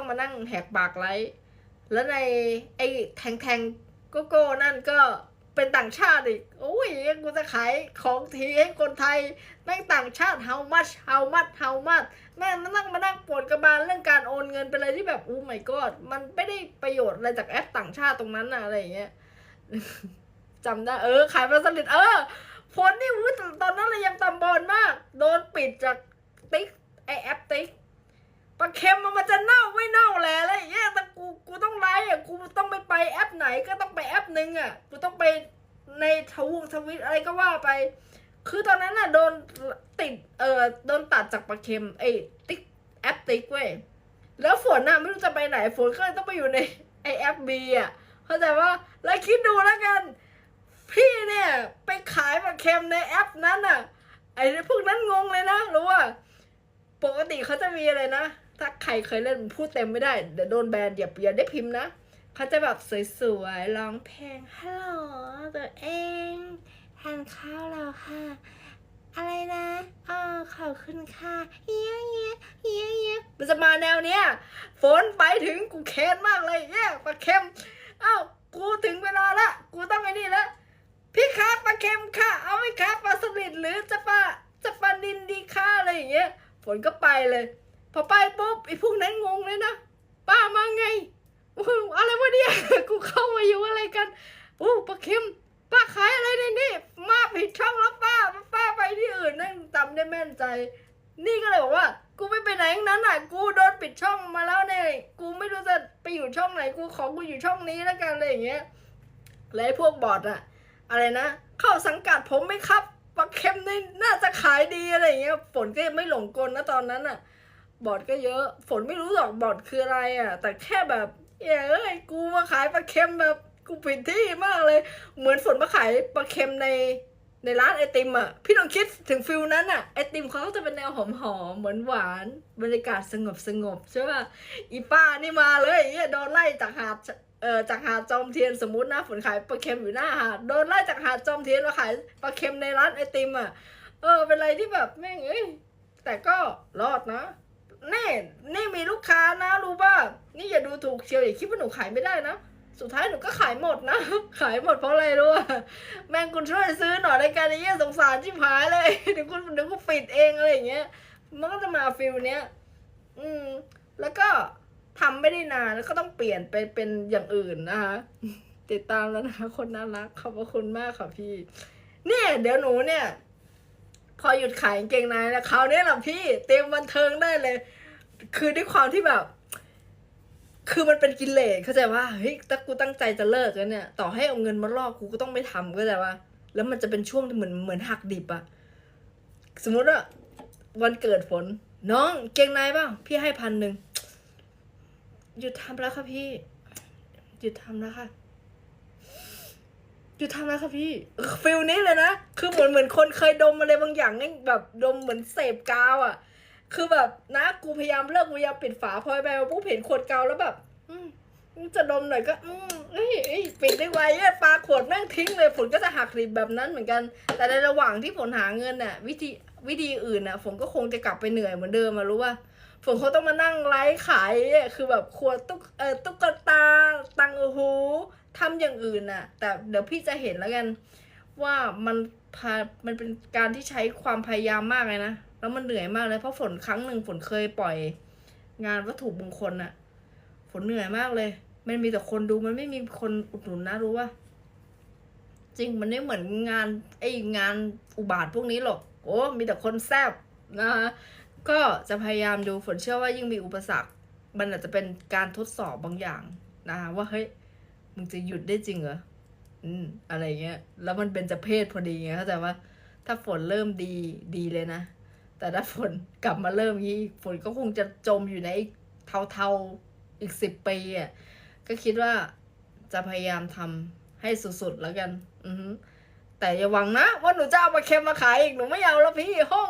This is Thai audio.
ต้องมานั่งแหกปากไลฟ์แล้วในไอ้แทงแทงโกโก้นั่นก็เป็นต่างชาติอีกโอ้ยกูจะขายของทีให้คนไทยแม่งต่างชาติ how much how much how much แม่งมานั่งมานั่งปวดกระบาลเรื่องการโอนเงินเป็นอะไรที่แบบอู้ my god มันไม่ได้ประโยชน์อะไรจากแอปต่างชาติตรงนั้นนะอะไรอย่างเงี้ยจำได้เออ ขายปลาสลิดเออฝนนี่อู้ตอนนั้นเลยยังตำบอลมาก โดนปิดจากติ๊กไอแอปติ๊ก ปลาเค็มมันจะเน่าไม่เน่าแหละอะไรอย่างเงี้ยแต่กูกูต้องไลฟ์อะกูต้องไปไปแอปไหนก็ต้องไปแอปหนึ่งอะกูต้องไปในทวงทวิตอะไรก็ว่าไป คือตอนนั้นน่ะโดนติดเออโดนตัดจากปลาเค็มไอ้ติ๊กแอปติ๊กเว้ยแล้วฝนน่ะไม่รู้จะไปไหนฝนก็เลยต้องไปอยู่ในไอแอปบีอะเข้าใจว่าแล้วคิดดูแล้วกัน พี่เนี่ย ไปขายปลาเค็มในแอปนั้นอะไอ้พวกนั้นงงเลยนะรู้ว่าปกติเขาจะมีอะไรนะ ถ้าใครเคยเล่นพูดเต็มไม่ได้เดี๋ยวโดนแบนอย่าอย่าได้พิมพ์นะเขาจะแบบสวยๆร้องเพลงฮัลโหลตัวเองทานข้าวแล้วค่ะ อะไรนะอ๋อขอบคุณค่ะเฮียเฮียเฮียเฮียมันจะมาแนวเนี้ยฝนไปถึงกูแค้นมากเลยเนี่ยปลาเค็มเอ้ากูถึงเวลาละกูต้องไอ้นี่แล้วพี่คะปลาเค็มค่ะ เอาไหมคะปลาสลิดหรือจะปลาจะปลาดินดีค่ะอะไรอย่างเงี้ยฝนก็ไปเลย พอไปปุ๊บไอ้พวกนั้นงงเลยนะป้ามาไงอะไรวะเนี่ยกูเข้ามาอยู่อะไรกันโอ้ปลาเค็มป้าขายอะไรในนี่มาผิดช่องแล้วป้าป้าไปที่อื่นนั่นจำได้แม่นใจ นี่ก็เลยบอกว่า กูไม่ไปไหนทั้งนั้นอะ กูโดนปิดช่องมาแล้วเนี่ยกูไม่รู้จะไปอยู่ช่องไหนกูขอกูอยู่ช่องนี้แล้วกันอะไรอย่างเงี้ยและไอ้พวกบอทอะอะไรนะเข้าสังกัดผมไหม่ครับปลาเค็มนี่น่าจะขายดีอะไรอย่างเงี้ยฝนก็ยังไม่หลงกลนะตอนนั้นอะ บอทก็เยอะ ฝนไม่รู้หรอกบอทคืออะไรอะแต่แค่แบบเอ้ยกูมาขายปลาเค็มแบบกูผิดที่มากเลย เหมือนฝนมาขายปลาเค็มในในร้านไอติมอะพี่ลองคิดถึงฟิลนั้นอะไอติมเขาจะเป็นแนวหอมหอมๆหวานหวาน บรรยากาศสงบสงบๆใช่ป่ะ อีป้านี่มาเลยเหี้ยโดนไล่จากหาดเออจากหาดจอมเทียนสมมตินะฝนขายปลาเค็มอยู่หน้าหาดโดนไล่จากหาดจอมเทียนมาขายปลาเค็มในร้านไอติมอะ เออเป็นอะไรที่แบบแม่งเอ้ยแต่ก็รอดนะ นี่นี่มีลูกค้านะรู้ป่ะนี่อย่าดูถูกเชียวอย่าคิดว่าหนูขายไม่ได้นะสุดท้ายหนูก็ขายหมดนะ ขายหมดเพราะอะไรรู้ป่ะแม่งคุณช่วยซื้อหน่อยในการนี้ยสงสารชิบหายเลยเดี๋ยวคุณเดี๋ยวกูปิดเองอะไรอย่างเงี้ย มันก็จะมาฟิลเนี้ยอืม แล้วก็ทำไม่ได้นานแล้วก็ต้องเปลี่ยนไปเป็นอย่างอื่นนะคะติดตามแล้วนะคะคนน่ารักขอบพระคุณมากค่ะพี่ เนี่ย เดี๋ยวหนูเนี่ย พอหยุดขายกางเกงในแล้วคราวนี้แหละพี่เตรียมบันเทิงได้เลย คือด้วยความที่แบบ คือมันเป็นกิเลสเข้าใจว่าเฮ้ยถ้ากูตั้งใจจะเลิกแล้วเนี่ย ต่อให้เอาเงินมาล่อกูก็ต้องไม่ทำเข้าใจว่าแล้วมันจะเป็นช่วงที่เหมือนเหมือนหักดิบอะสมมุติว่าวันเกิดฝน น้องเกงในบ้างพี่ให้พันหนึ่งหยุดทำแล้วค่ะพี่หยุดทำแล้วค่ะ หยุดทำแล้วค่ะพี่ฟิลนี้เลยนะ คือเหมือนเหมือนคนเคยดมอะไรบางอย่างนี่แบบดมเหมือนเสพกาวอะ่ะ คือแบบนะกูพยายามเลิกกูพยายามปิดฝาพอไปปุ๊บเห็นขวดกาวแล้วแบบ อืมจะดมหน่อยก็ อืมเอ้ยเอ้ยปิดได้ไวเนี่ยปลาขวดแม่งทิ้งเลยฝนก็จะหักดิบแบบนั้นเหมือนกัน แต่ในระหว่างที่ฝนหาเงินน่ะ วิธีวิธีอื่นน่ะฝนก็คงจะกลับไปเหนื่อยเหมือนเดิมมารู้ว่าฝนเขาต้องมานั่งไลฟ์ขายอะคือแบบขวดตุ๊กเออตุ๊กตาตังหู ทำอย่างอื่นน่ะ แต่เดี๋ยวพี่จะเห็นแล้วกัน ว่ามันพามันเป็นการที่ใช้ความพยายามมากเลยนะ แล้วมันเหนื่อยมากเลย เพราะฝนครั้งหนึ่งฝนเคยปล่อย งานวัตถุมงคลน่ะ ฝนเหนื่อยมากเลย มันมีแต่คนดูมันไม่มีคนอุดหนุนนะรู้ว่าจริงมันไม่เหมือนงานไอ้งานอุบาทพวกนี้หรอกโอ้มีแต่คนแซบนะคะก็จะพยายามดูฝนเชื่อว่ายิ่งมีอุปสรรค มันอาจจะเป็นการทดสอบบางอย่างนะคะว่าเฮ้ย มึงจะหยุดได้จริงเหรออืมอะไรเงี้ย แล้วมันเป็นจะเพศพอดีไงเข้าใจว่า ถ้าฝนเริ่มดีดีเลยนะ แต่ถ้าฝนกลับมาเริ่มนี้ฝนก็คงจะจมอยู่ในเทาๆอีกสิบปีอะก็คิดว่าจะพยายามทำให้สุดๆแล้วกัน อือแต่อย่าหวังนะว่าหนูจะเอามาเค็มมาขายอีกหนูไม่เอาแล้วพี่ห้อง